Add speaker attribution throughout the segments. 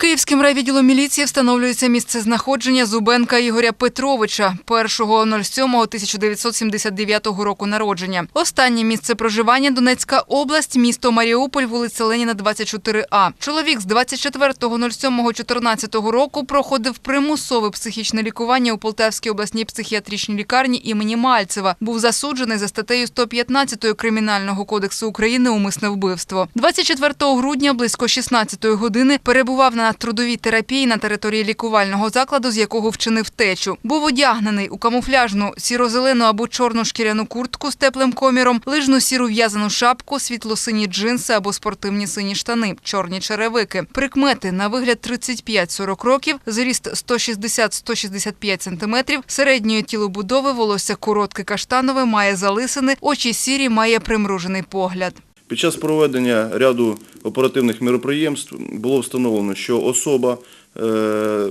Speaker 1: Київським райвідділом міліції встановлюється місце знаходження Зубенка Ігоря Петровича, 1.07.1979 року народження. Останнє місце проживання – Донецька область, місто Маріуполь, вулиця Леніна, 24А. Чоловік з 24.07.14 року проходив примусове психічне лікування у Полтавській обласній психіатричній лікарні імені Мальцева. Був засуджений за статтею 115 Кримінального кодексу України «Умисне вбивство». 24 грудня близько 16 години перебував на трудовій терапії на території лікувального закладу, з якого вчинив течу. Був одягнений у камуфляжну сіро-зелену або чорну шкіряну куртку з теплим коміром, лижну сіру в'язану шапку, світло-сині джинси або спортивні сині штани, чорні черевики. Прикмети на вигляд 35-40 років, зріст 160-165 сантиметрів, середньої тілобудови, волосся коротке каштанове, має залисини, очі сірі, має примружений погляд.
Speaker 2: Під час проведення ряду оперативних міроприємств було встановлено, що особа е,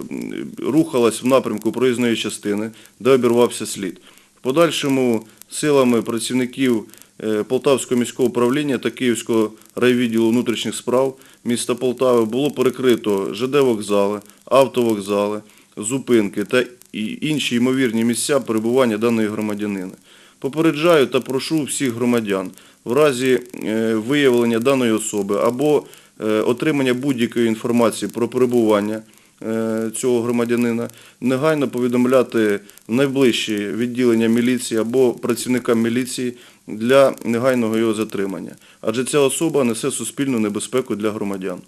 Speaker 2: рухалась в напрямку проїзної частини, де обірвався слід. В подальшому силами працівників е, Полтавського міського управління та Київського райвідділу внутрішніх справ міста Полтави було перекрито ЖД-вокзали, автовокзали, зупинки та інші ймовірні місця перебування даної громадянина. Попереджаю та прошу всіх громадян в разі е, виявлення даної особи або е, отримання будь-якої інформації про перебування е, цього громадянина, негайно повідомляти найближчі відділення міліції або працівникам міліції для негайного його затримання. Адже ця особа несе суспільну небезпеку для громадян.